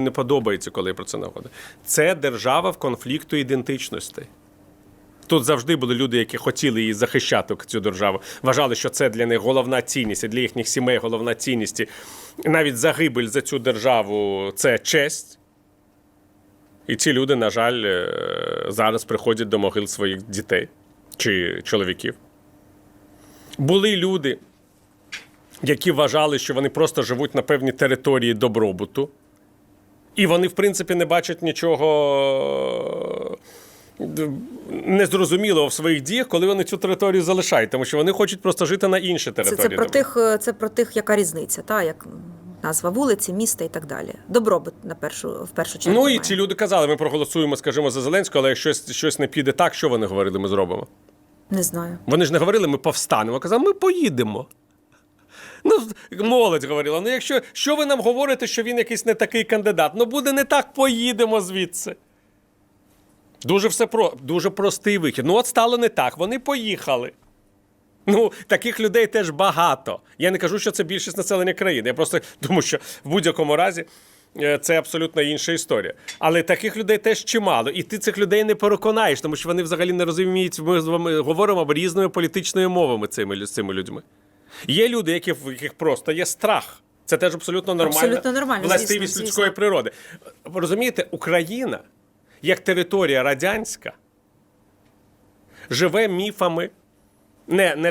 не подобається, коли про це нагадую. Це держава в конфлікту ідентичностей. Тут завжди були люди, які хотіли її захищати цю державу. Вважали, що це для них головна цінність, і для їхніх сімей головна цінність. Навіть загибель за цю державу це честь. І ці люди, на жаль, е, зараз приходять до могил своїх дітей чи чоловіків. Були люди, які вважали, що вони просто живуть на певній території добробуту. І вони, в принципі, не бачать нічого е, незрозумілого в своїх діях, коли вони цю територію залишають, тому що вони хочуть просто жити на іншій Це, території. це про тих, е, це про тих, яка різниця, та як назва вулиці, міста і так далі. Добробут на першу в першу чергу. Ну і має. ці люди казали, ми проголосуємо, скажімо, за Зеленського, але якщо щось, щось не піде так, що вони говорили, ми зробимо. не знаю. Вони ж не говорили, ми повстанемо. Казали, ми поїдемо. Ну, молодь говорила: ну якщо що ви нам говорите, що він якийсь не такий кандидат? Ну буде не так, поїдемо звідси. Дуже все про дуже простий вихід. Ну, от стало не так. Вони поїхали. Ну, таких людей теж багато. Я не кажу, що це більшість населення країни. Я просто думаю, що в будь-якому разі е, це абсолютно інша історія. Але таких людей теж чимало. І ти цих людей не переконаєш, тому що вони взагалі не розуміють. Ми з вами говоримо різними політичними мовами цими, з цими людьми. Є люди, які, в яких просто є страх. Це теж абсолютно нормальна Абсолютно нормально, властивість звісно, людської звісно. природи. Розумієте, Україна, як територія радянська, живе міфами. Не, не